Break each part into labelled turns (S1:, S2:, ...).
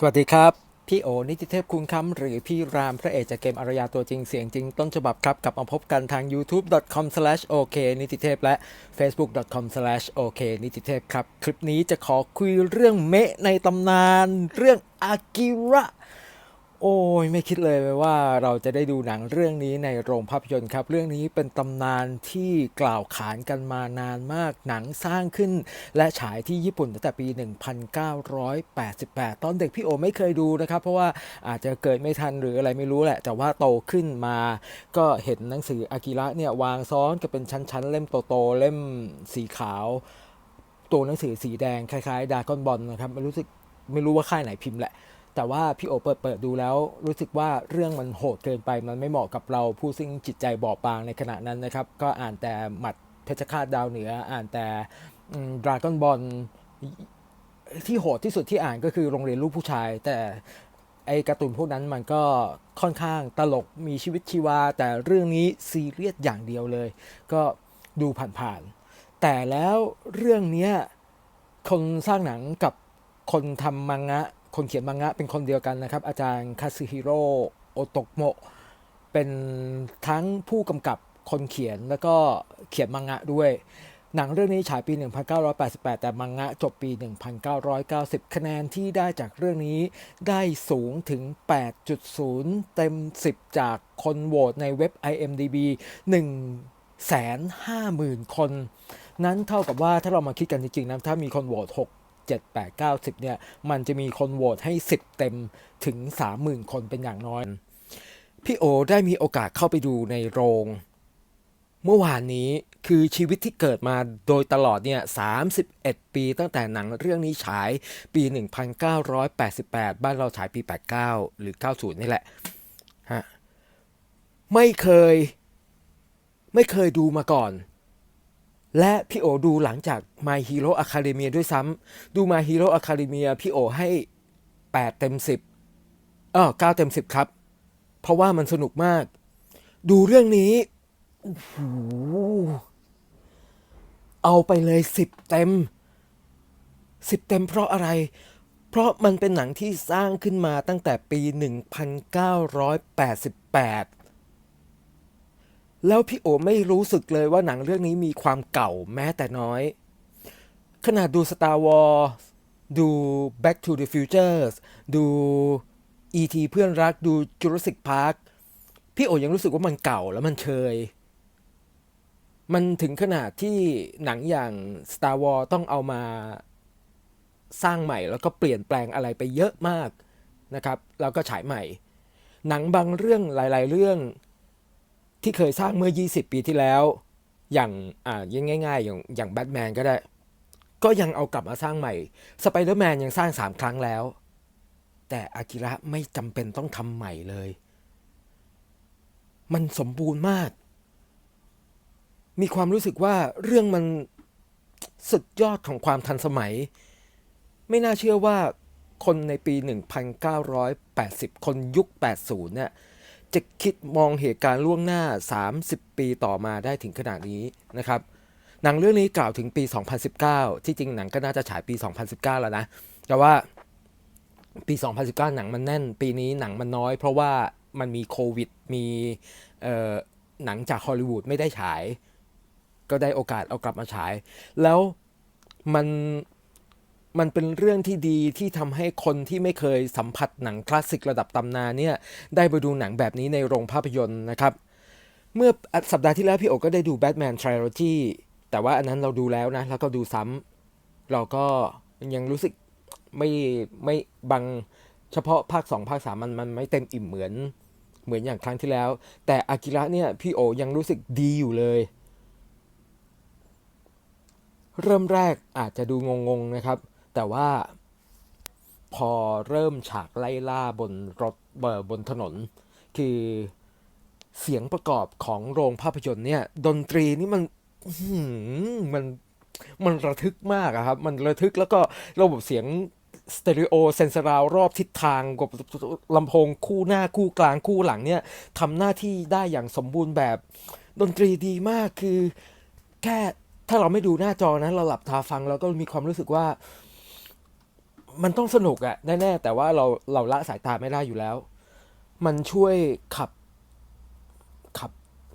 S1: สวัสดีครับ พี่โอนิติเทพคุณคำหรือพี่รามพระเอกจากเกมอารยาตัวจริงเสียงจริงต้นฉบับครับ กลับมาพบกันทาง youtube.com/ok นิติเทพและ facebook.com/ok นิติเทพครับ คลิปนี้จะขอคุยเรื่องเมะในตำนาน เรื่องอากิระ โอ้ยไม่คิดเลยว่าเราจะได้ดูหนังเรื่องนี้ในโรงภาพยนตร์ครับ เรื่องนี้เป็นตำนานที่กล่าวขานกันมานานมากหนังสร้างขึ้น และฉายที่ญี่ปุ่นตั้งแต่ปี 1988 ตอนเด็กพี่โอไม่เคยดูนะครับ เพราะว่าอาจจะเกิดไม่ทันหรืออะไรไม่รู้แหละ แต่ว่าโตขึ้นมา ก็เห็นหนังสืออากิระเนี่ยวางซ้อนกันเป็นชั้นๆ เล่มโตๆเล่มสีขาว ตัวหนังสือสีแดงคล้ายๆดากอนบอลนะครับไม่รู้สึกไม่รู้ว่าค่ายไหนพิมพ์แหละ แต่ว่าพี่โอเปิดเปิดดูแล้ว รู้สึกว่าเรื่องมันโหดเกินไป มันไม่เหมาะกับเราผู้ซึ่งจิตใจบอบบางในขณะนั้นนะครับ ก็อ่านแต่หมัดเพชฌฆาตดาวเหนือ อ่านแต่ดราก้อนบอลที่โหดที่สุดที่อ่านก็คือโรงเรียนลูกผู้ชาย แต่ไอการ์ตูนพวกนั้นมันก็ค่อนข้างตลกมีชีวิตชีวา แต่เรื่องนี้ซีเรียสอย่างเดียวเลย ก็ดูผ่านๆแต่แล้วเรื่องนี้คนสร้างหนังกับคนทำมังงะ คนเขียนมังงะเป็นคนเดียวกันนะครับ อาจารย์คาซึฮิโร่โอโตโมะเป็นทั้งผู้กำกับคนเขียนแล้วก็เขียนมังงะด้วย หนังเรื่องนี้ฉายปี 1988 แต่มังงะจบปี 1990 คะแนนที่ได้จากเรื่องนี้ได้สูงถึง 8.0 เต็ม 10 จากคนโหวตในเว็บ IMDb 1 50,000 คน นั้นเท่ากับว่าถ้าเรามาคิดกันจริงๆนะถ้ามีคนโหวต6 7 8 9 10เนี่ยมันจะมีคนโหวตให้ 10 เต็มถึง 30,000 คนเป็นอย่างน้อย พี่โอได้มีโอกาสเข้าไปดูในโรง เมื่อวานนี้คือชีวิตที่เกิดมาโดยตลอดเนี่ย31 ปีตั้งแต่หนังเรื่องนี้ฉายปี 1988 บ้านเราฉายปี 89 หรือ 90 นี่แหละฮะไม่เคย ไม่เคยดูมาก่อน และพี่โอดูหลังจาก My Hero Academia ด้วยซ้ำดู My Hero Academia พี่โอให้ 8 เต็ม 10 เออ9เต็ม 10 ครับ เพราะว่ามันสนุกมาก ดูเรื่องนี้โอ้โหเอาไปเลย 10 เต็ม 10 เต็มเพราะอะไร เพราะมันเป็นหนังที่สร้างขึ้นมาตั้งแต่ปี 1988 แล้วพี่โอไม่รู้สึกเลยว่าหนังเรื่องนี้มีความเก่าแม้แต่น้อย ขนาดดู Star Wars ดู Back to the Future ดู E.T. เพื่อนรักดู Jurassic Park พี่โอยังรู้สึกว่ามันเก่าแล้วมันเชย มันถึงขนาดที่หนังอย่าง Star Wars ต้องเอามาสร้างใหม่แล้วก็เปลี่ยนแปลงอะไรไปเยอะมากนะครับ แล้วก็ฉายใหม่ หนังบางเรื่องหลาย ๆ เรื่อง ที่เคยสร้างเมื่อ 20 ปีที่แล้ว อย่างอ่ายังง่ายๆ อย่างอย่างแบทแมนก็ได้ ก็ยังเอากลับมาสร้างใหม่สไปเดอร์แมนยังสร้าง 3 ครั้งแล้ว แต่อากิระไม่จำเป็นต้องทำใหม่เลย มันสมบูรณ์มาก มีความรู้สึกว่าเรื่องมันสุดยอดของความทันสมัย ไม่น่าเชื่อว่าคนในปี 1980 คนยุค 80 เนี่ย จะคิดมองเหตุการณ์ล่วงหน้า 30 ปีต่อมาได้ถึงขนาดนี้นะครับหนังเรื่องนี้กล่าวถึงปี 2019 ที่จริงหนังก็น่าจะฉายปี 2019 แล้วนะ แต่ว่าปี 2019 หนังมันแน่น ปีนี้หนังมันน้อย เพราะว่ามันมีโควิด มีหนังจากฮอลลีวูดไม่ได้ฉาย ก็ได้โอกาสเอากลับมาฉาย แล้วมัน มันเป็นเรื่องที่ดีที่ทำให้คนที่ไม่เคยสัมผัสหนังคลาสสิกระดับตำนานเนี่ยได้ไปดูหนังแบบนี้ในโรงภาพยนตร์นะครับ เมื่อสัปดาห์ที่แล้วพี่โอก็ได้ดู Batman Trilogy แต่ว่าอันนั้นเราดูแล้วนะ แล้วก็ดูซ้ำเราก็ยังรู้สึกไม่ไม่บางเฉพาะภาค 2 ภาค 3 มันมันไม่เต็มอิ่มเหมือนเหมือนอย่างครั้งที่แล้ว แต่อากิระเนี่ยพี่โอยังรู้สึกดีอยู่เลย เริ่มแรกอาจจะดูงงๆนะครับ แต่ว่าพอเริ่มฉากไล่ล่าบนรถเบอร์บนถนน คือเสียงประกอบของโรงภาพยนตร์เนี่ย ดนตรีนี่มันมันมันระทึกมากอะครับ มันระทึกแล้วก็ระบบเสียงสเตอริโอเซนเซอราวรอบทิศทางกับลำโพงคู่หน้าคู่กลางคู่หลังเนี่ยทำหน้าที่ได้อย่างสมบูรณ์แบบ ดนตรีดีมากคือ แค่ถ้าเราไม่ดูหน้าจอนะ เราหลับตาฟังเราก็มีความรู้สึกว่า มันต้องสนุกอะแน่ๆแต่ว่าเราเราละสายตาไม่ได้อยู่แล้ว มันช่วยขับขับ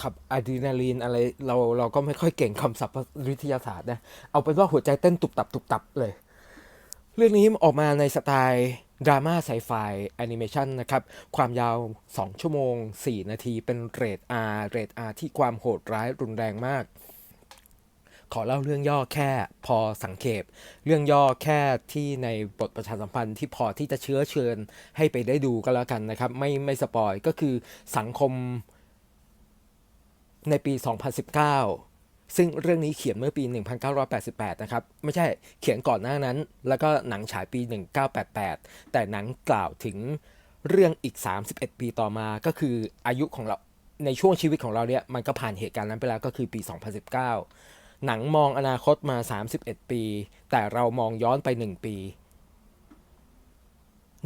S1: ขับอะดรีนาลีนอะไร เราเราก็ไม่ค่อยเก่งคำศัพท์วิทยาศาสตร์นะ เอาเป็นว่าหัวใจเต้นตุบตับตุบตับเลย เรื่องนี้ออกมาในสไตล์ดราม่าไซไฟแอนิเมชันนะครับ ความยาว 2 ชั่วโมง 4 นาทีเป็นเรท R เรท R ที่ความโหดร้ายรุนแรงมาก ขอเล่าเรื่องย่อแค่พอสังเขปเรื่องย่อแค่ที่ในบทประชาสัมพันธ์ที่พอที่จะเชื้อเชิญให้ไปได้ดูก็แล้วกันนะครับ ไม่ไม่สปอยก็คือสังคมในปี 2019 ซึ่งเรื่องนี้เขียนเมื่อปี 1988 นะครับ ไม่ใช่เขียนก่อนหน้านั้น แล้วก็หนังฉายปี 1988 แต่หนังกล่าวถึงเรื่องอีก 31 ปีต่อมาก็คืออายุของเราในช่วงชีวิตของเราเนี่ยมันก็ผ่านเหตุการณ์นั้นไปแล้วก็คือปี 2019 หนังมองอนาคตมา 31 ปี แต่เรามองย้อนไป 1 ปี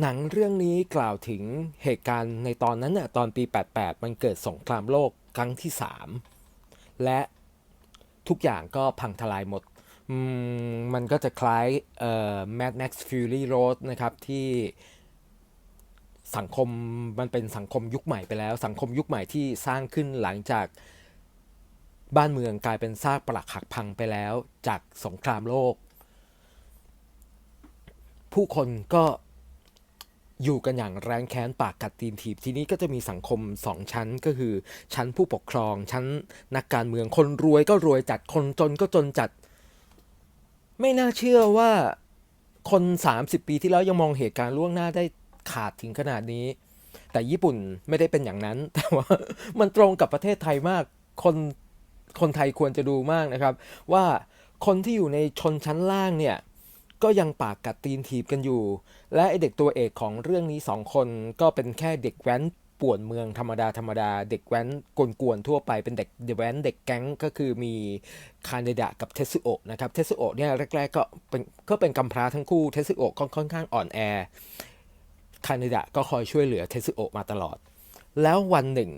S1: หนังเรื่องนี้กล่าวถึงเหตุการณ์ในตอนนั้นน่ะตอนปี 88 มันเกิดสงครามโลกครั้งที่ 3 และทุกอย่างก็พังทลายหมดมมันก็จะคล้ายเอ่อ Mad Max Fury Road นะครับที่สังคมมันเป็นสังคมยุคใหม่ไปแล้ว สังคมยุคใหม่ที่สร้างขึ้นหลังจาก บ้านเมืองกลายเป็นซากปรักหักพังไปแล้วจากสงครามโลก ผู้คนก็อยู่กันอย่างแรงแค้นปากกัดตีนถีบทีนี้ก็จะมีสังคมสองชั้นก็คือ ชั้นผู้ปกครอง ชั้นนักการเมืองคนรวยก็รวยจัดคนจนก็จนจัด ไม่น่าเชื่อว่าคน 30 ปีที่แล้วยังมองเหตุการณ์ล่วงหน้าได้ขาดถึงขนาดนี้ แต่ญี่ปุ่นไม่ได้เป็นอย่างนั้น แต่ว่ามันตรงกับประเทศไทยมากคน คนไทยควรจะดูมากนะครับ ว่าคนที่อยู่ในชนชั้นล่างเนี่ยก็ยังปากกัดตีนถีบกันอยู่ และไอเด็กตัวเอกของเรื่องนี้สองคนก็เป็นแค่เด็กแว้นป่วนเมืองธรรมดาธรรมดา เด็กแว้นกวนๆทั่วไปเป็นเด็กเด็กแว้นเด็กแก๊งก็คือมีคาเนดะกับเทสึโอะนะครับเทสึโอะเนี่ยแรกๆก็เป็นก็เป็นกำพร้าทั้งคู่เทสึโอะก็ค่อนข้างอ่อนแอคาเนดะก็คอยช่วยเหลือเทสึโอะมาตลอด แล้ววันหนึ่ง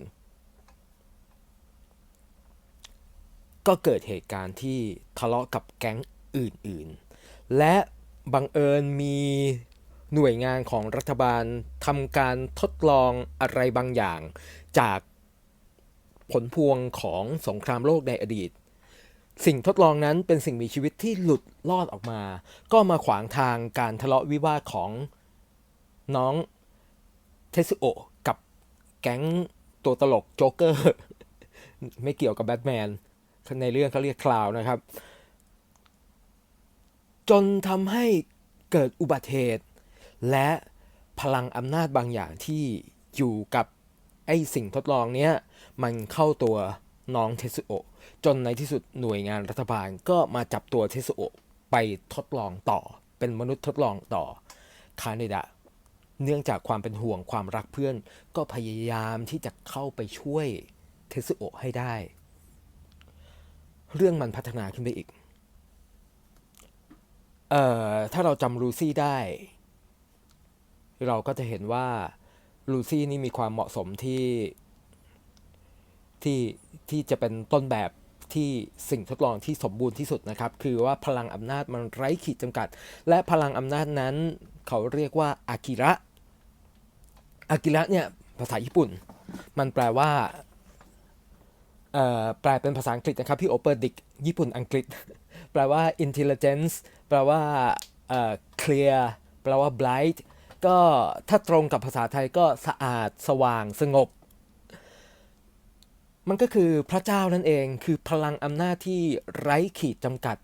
S1: ก็เกิดเหตุการณ์ที่ทะเลาะกับแก๊งอื่นๆ และบังเอิญมีหน่วยงานของรัฐบาลทำการทดลองอะไรบางอย่าง จากผลพวงของสงครามโลกในอดีต สิ่งทดลองนั้นเป็นสิ่งมีชีวิตที่หลุดลอดออกมา ก็มาขวางทางการทะเลาะวิวาทของน้องเทสโอกับแก๊งตัวตลกโจ๊กเกอร์ ไม่เกี่ยวกับแบทแมน ในเรื่องเขาเรียกคลาวนะครับ จนทำให้เกิดอุบัติเหตุ และพลังอำนาจบางอย่างที่อยู่กับไอ้สิ่งทดลองเนี้ยมันเข้าตัวน้องเทสุโอจนในที่สุดหน่วยงานรัฐบาลก็มาจับตัวเทสุโอไปทดลองต่อ เป็นมนุษย์ทดลองต่อคาเนดะเนื่องจากความเป็นห่วงความรักเพื่อน ก็พยายามที่จะเข้าไปช่วยเทสุโอให้ได้ เรื่องมันพัฒนาขึ้นไปอีก เอ่อ ถ้าเราจำลูซี่ได้ เราก็จะเห็นว่าลูซี่นี่มีความเหมาะสมที่ที่ที่จะเป็นต้นแบบที่สิ่งทดลองที่สมบูรณ์ที่สุดนะครับ คือว่าพลังอำนาจมันไร้ขีดจำกัด และพลังอำนาจนั้น เขาเรียกว่าอากิระอากิระเนี่ยภาษาญี่ปุ่น มันแปลว่า แปลเป็นภาษาอังกฤษนะครับ พี่โอเปอร์ดิกญี่ปุ่นอังกฤษ แปลว่า intelligence แปลว่าเอ่อ clear แปลว่า bright ก็ถ้าตรงกับภาษาไทยก็สะอาดสว่างสงบ มันก็คือพระเจ้านั่นเองคือพลังอำนาจที่ไร้ขีดจำกัด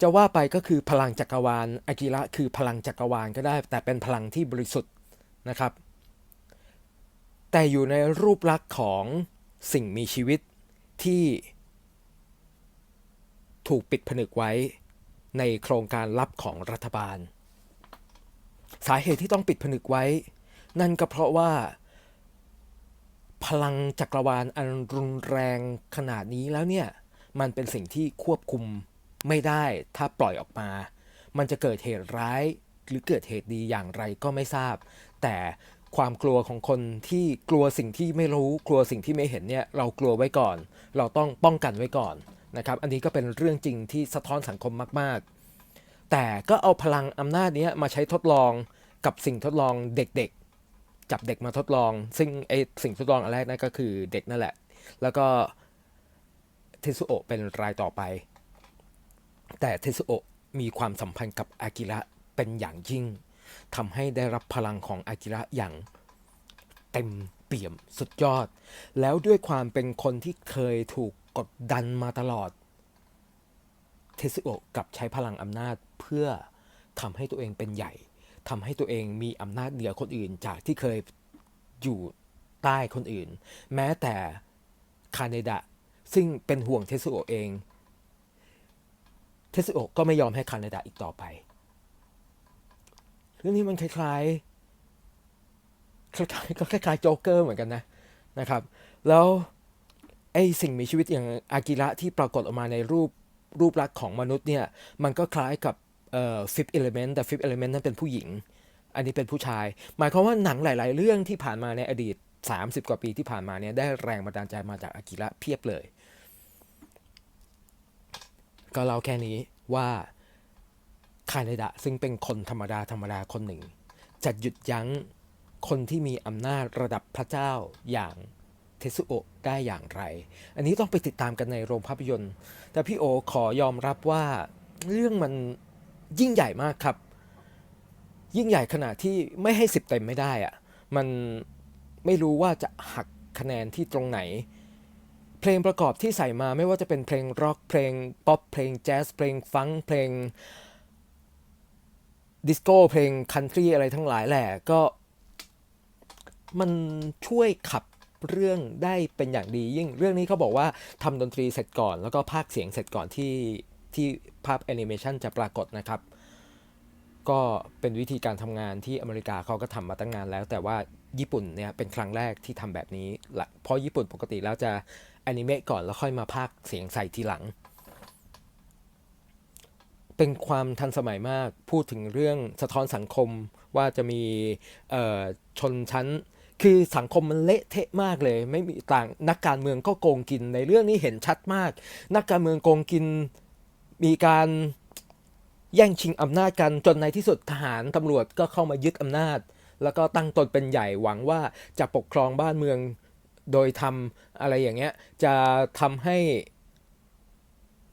S1: จะว่าไปก็คือพลังจักรวาลอากิระคือพลังจักรวาลก็ได้ แต่เป็นพลังที่บริสุทธิ์นะครับ แต่อยู่ในรูปลักษณ์ของ สิ่งมีชีวิตที่ถูกปิดผนึกไว้ในโครงการลับของรัฐบาล สาเหตุที่ต้องปิดผนึกไว้ นั่นก็เพราะว่า พลังจักรวาลอันรุนแรงขนาดนี้แล้วเนี่ย มันเป็นสิ่งที่ควบคุมไม่ได้ถ้าปล่อยออกมา มันจะเกิดเหตุร้ายหรือเกิดเหตุดีอย่างไรก็ไม่ทราบ แต่ ความกลัวของคนที่กลัวสิ่งที่ไม่รู้กลัวสิ่งที่ไม่เห็นเนี่ยเรากลัวไว้ก่อน เราต้องป้องกันไว้ก่อนนะครับ อันนี้ก็เป็นเรื่องจริงที่สะท้อนสังคมมาก ๆ แต่ก็เอาพลังอำนาจเนี้ยมาใช้ทดลองกับสิ่งทดลองเด็กๆ จับเด็กมาทดลอง ซึ่งไอสิ่งทดลองอันแรกนั่นก็คือเด็กนั่นแหละ แล้วก็เทสุโอะเป็นรายต่อไป แต่เทสุโอะมีความสัมพันธ์กับอากิระเป็นอย่างยิ่ง ทำให้ได้รับพลังของอากิระอย่างเต็มเปี่ยมสุดยอด แล้วด้วยความเป็นคนที่เคยถูกกดดันมาตลอด เทสุโอะกับใช้พลังอำนาจเพื่อทำให้ตัวเองเป็นใหญ่ทำให้ตัวเองมีอำนาจเหนือคนอื่นจากที่เคยอยู่ใต้คนอื่น แม้แต่คาเนดะซึ่งเป็นห่วงเทสุโอะเอง เทสุโอะก็ไม่ยอมให้คาเนดะอีกต่อไป เรื่องนี้มันคล้ายๆคล้ายๆก็คล้ายๆโจ๊กเกอร์เหมือนกันนะนะครับ แล้วไอสิ่งมีชีวิตอย่างอากิระที่ปรากฏออกมาในรูปรูปลักษณ์ของมนุษย์เนี่ย มันก็คล้ายกับเอ่อ fifth element แต่ fifth element นั้นเป็นผู้หญิง อันนี้เป็นผู้ชาย หมายความว่าหนังหลาย ๆ เรื่องที่ผ่านมาในอดีต 30 กว่าปีที่ผ่านมาเนี่ยได้แรงบันดาลใจมาจากอากิระเพียบเลย ก็เล่าแค่นี้ว่า คาเนดะซึ่งเป็นคนธรรมดาธรรมดาคนหนึ่ง จะหยุดยั้งคนที่มีอำนาจระดับพระเจ้าอย่างเทสุโอะได้อย่างไร อันนี้ต้องไปติดตามกันในโรงภาพยนตร์ แต่พี่โอขอยอมรับว่าเรื่องมันยิ่งใหญ่มากครับ ยิ่งใหญ่ขนาดที่ไม่ให้สิบเต็มไม่ได้อะมันไม่รู้ว่าจะหักคะแนนที่ตรงไหน เพลงประกอบที่ใส่มาไม่ว่าจะเป็นเพลงร็อกเพลงป๊อปเพลงแจ๊สเพลงฟังเพลง ดิสโก้เพลงคันทรีอะไรทั้งหลายแหละก็มันช่วยขับเรื่องได้เป็นอย่างดียิ่ง เรื่องนี้เขาบอกว่าทำดนตรีเสร็จก่อน แล้วก็พากเสียงเสร็จก่อนที่ที่ภาพแอนิเมชันจะปรากฏนะครับ ก็เป็นวิธีการทำงานที่อเมริกาเขาก็ทำมาตั้งนานแล้ว แต่ว่าญี่ปุ่นเนี่ยเป็นครั้งแรกที่ทำแบบนี้ละเพราะญี่ปุ่นปกติแล้วจะแอนิเมตก่อนแล้วค่อยมาพากเสียงใส่ทีหลัง เป็นความทันสมัยมาก พูดถึงเรื่องสะท้อนสังคมว่าจะมีชนชั้น คือสังคมมันเละเทะมากเลย ไม่มีต่างนักการเมืองก็โกงกินในเรื่องนี้เห็นชัดมาก นักการเมืองโกงกินมีการแย่งชิงอำนาจกันจนในที่สุดทหารตำรวจก็เข้ามายึดอำนาจ แล้วก็ตั้งตนเป็นใหญ่หวังว่าจะปกครองบ้านเมืองโดยทำอะไรอย่างเงี้ยจะทำให้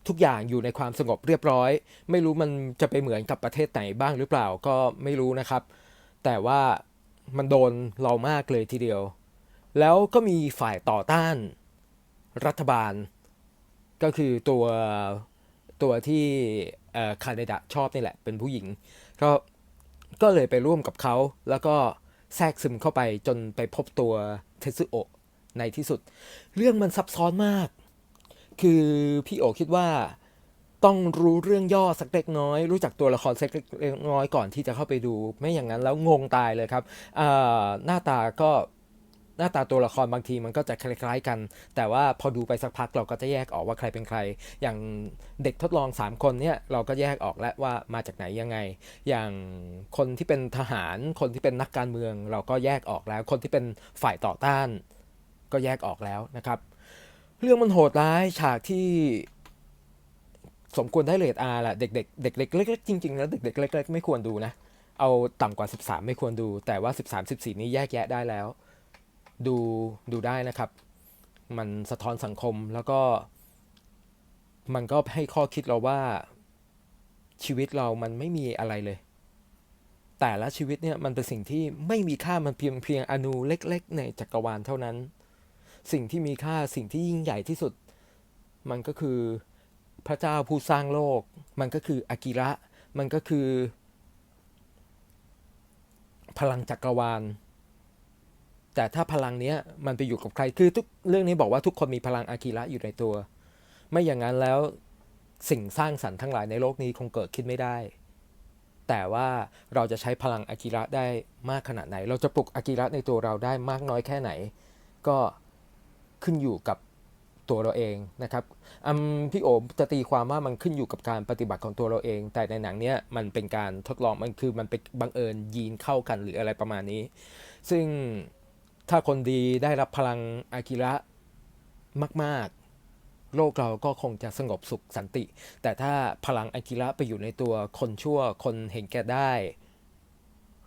S1: ทุกอย่างอยู่ในความสงบเรียบร้อย ไม่รู้มันจะไปเหมือนกับประเทศไหนบ้างหรือเปล่าก็ไม่รู้นะครับ แต่ว่ามันโดนเรามากเลยทีเดียว แล้วก็มีฝ่ายต่อต้านรัฐบาล ก็คือตัวตัวที่คาเนดะชอบนี่แหละ เป็นผู้หญิง ก็ก็เลยไปร่วมกับเขา แล้วก็แทรกซึมเข้าไปจนไปพบตัวเทสึโอะในที่สุด เรื่องมันซับซ้อนมาก คือพี่โอคิดว่าต้องรู้เรื่องย่อสักเล็กน้อย รู้จักตัวละครสักเล็กน้อยก่อนที่จะเข้าไปดู ไม่อย่างนั้นแล้วงงตายเลยครับหน้าตาก็หน้าตาตัวละครบางทีมันก็จะคล้ายๆกัน แต่ว่าพอดูไปสักพักเราก็จะแยกออกว่าใครเป็นใคร อย่างเด็กทดลอง 3 คนเนี่ยเราก็แยกออกแล้วว่ามาจากไหนยังไง อย่างคนที่เป็นทหารคนที่เป็นนักการเมือง เราก็แยกออกแล้ว คนที่เป็นฝ่ายต่อต้าน ก็แยกออกแล้วนะครับ เรื่องมันโหดร้ายฉากที่สมควรได้เรทอาร์แหละเด็กๆเด็กเล็กๆจริงๆแล้วเด็กๆเล็กๆไม่ควรดูนะ เอาต่ำกว่า 13 ไม่ควรดู แต่ว่า 13 14 นี้แยกแยะได้แล้ว ดูดูได้นะครับ มันสะท้อนสังคมแล้วก็ มันก็ให้ข้อคิดเราว่าชีวิตเรามันไม่มีอะไรเลย แต่ละชีวิตเนี่ยมันเป็นสิ่งที่ไม่มีค่ามันเพียงเพียงอนูเล็ก ๆ ในจักรวาลเท่านั้น สิ่งที่มีค่าสิ่งที่ยิ่งใหญ่ที่สุด มันก็คือพระเจ้าผู้สร้างโลก มันก็คืออากิระ มันก็คือ พลังจักรวาล แต่ถ้าพลังเนี้ยมันไปอยู่กับใครคือทุกเรื่องนี้บอกว่าทุกคนมีพลังอากิระอยู่ในตัว ไม่อย่างนั้นแล้วสิ่งสร้างสรรค์ทั้งหลายในโลกนี้คงเกิดขึ้นไม่ได้ แต่ว่าเราจะใช้พลังอากิระได้มากขนาดไหน เราจะปลุกอากิระในตัวเราได้มากน้อยแค่ไหน ก็ ขึ้นอยู่กับตัวเราเองนะครับพี่โอจะตีความว่ามันขึ้นอยู่กับการปฏิบัติของตัวเราเอง แต่ในหนังเนี้ยมันเป็นการทดลองมันคือมันเป็นบังเอิญยีนเข้ากันหรืออะไรประมาณนี้ ซึ่งถ้าคนดีได้รับพลังอากิระมาก ๆ โลกเราก็คงจะสงบสุขสันติ แต่ถ้าพลังอากิระไปอยู่ในตัวคนชั่วคนเห็นแก่ได้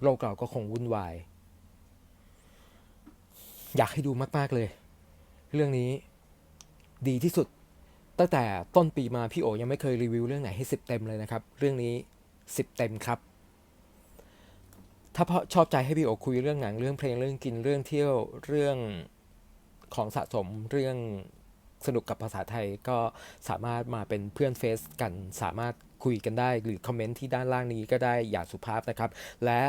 S1: โลกเราก็คงวุ่นวาย อยากให้ดูมาก ๆ เลย เรื่องนี้ดีที่สุด ตั้งแต่ต้นปีมาพี่โอยังไม่เคยรีวิวเรื่องไหนให้สิบเต็มเลยนะครับ เรื่องนี้สิบเต็มครับ ถ้าเพราะชอบใจให้พี่โอคุยเรื่องหนังเรื่องเพลงเรื่องกินเรื่องเที่ยวเรื่องของสะสมเรื่องสนุกกับภาษาไทยก็สามารถมาเป็นเพื่อนเฟซกันสามารถคุยกันได้หรือคอมเมนต์ที่ด้านล่างนี้ก็ได้อย่างสุภาพนะครับ และ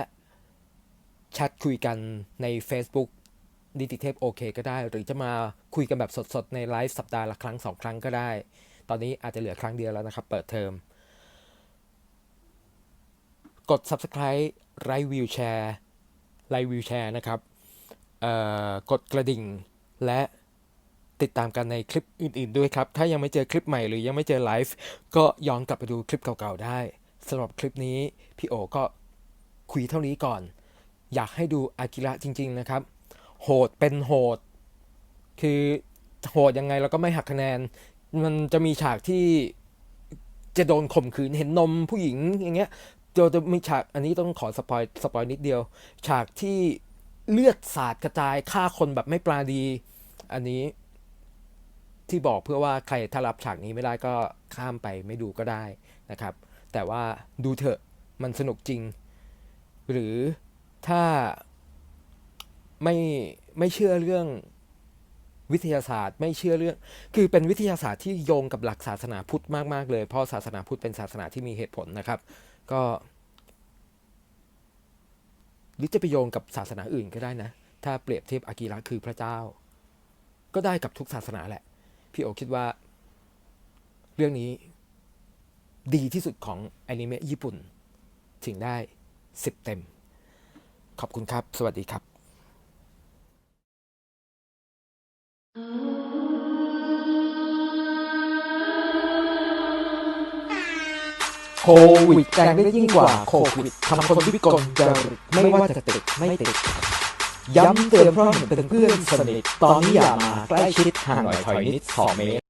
S1: แชทคุยกันใน Facebook ดิจิเทปโอเคก็ได้ หรือจะมาคุยกันแบบสดๆ ในไลฟ์สัปดาห์ละครั้งสองครั้งก็ได้ ตอนนี้อาจจะเหลือครั้งเดียวแล้วนะครับ เปิดเทอม กด subscribe ไลค์วิวแชร์ไลค์วิวแชร์นะครับกดกระดิ่งและติดตามกันในคลิปอื่นๆด้วยครับ ถ้ายังไม่เจอคลิปใหม่หรือยังไม่เจอไลฟ์ก็ย้อนกลับไปดูคลิปเก่าๆได้สำหรับคลิปนี้พี่โอก็คุยเท่านี้ก่อน อยากให้ดูอากิระจริง ๆ นะครับ โหดเป็นโหด คือโหดยังไงเราก็ไม่หักคะแนน มันจะมีฉากที่จะโดนข่มขืนเห็นนมผู้หญิงอย่างเงี้ยเดี๋ยวจะมีฉากอันนี้ต้องขอสปอยสปอยนิดเดียว ฉากที่เลือดสาดกระจายฆ่าคนแบบไม่ปราดี อันนี้ที่บอกเพื่อว่าใครถ้ารับฉากนี้ไม่ได้ก็ข้ามไปไม่ดูก็ได้นะครับ แต่ว่าดูเถอะมันสนุกจริง หรือถ้า ไม่ไม่เชื่อเรื่องวิทยาศาสตร์ ไม่เชื่อเรื่อง คือเป็นวิทยาศาสตร์ที่โยงกับหลักศาสนาพุทธมาก ๆ เลย เพราะศาสนาพุทธเป็นศาสนาที่มีเหตุผลนะครับ ก็หรือจะไปโยงกับศาสนาอื่นก็ได้นะ ถ้าเปรียบเทียบอากิระคือพระเจ้า ก็ได้กับทุกศาสนาแหละ พี่โอคิดว่า เรื่องนี้ดีที่สุดของอนิเมะญี่ปุ่น ถึงได้สิบเต็ม ขอบคุณครับ สวัสดีครับ โควิดแรงได้ยิ่งกว่าโควิดทำคนวิกลจริตไม่ว่าจะติดไม่ติด ย้ำเตือนเพราะเห็นเป็นเพื่อนสนิท ตอนนี้อย่ามาใกล้ชิดห่างหน่อยถอยนิดสองเมตร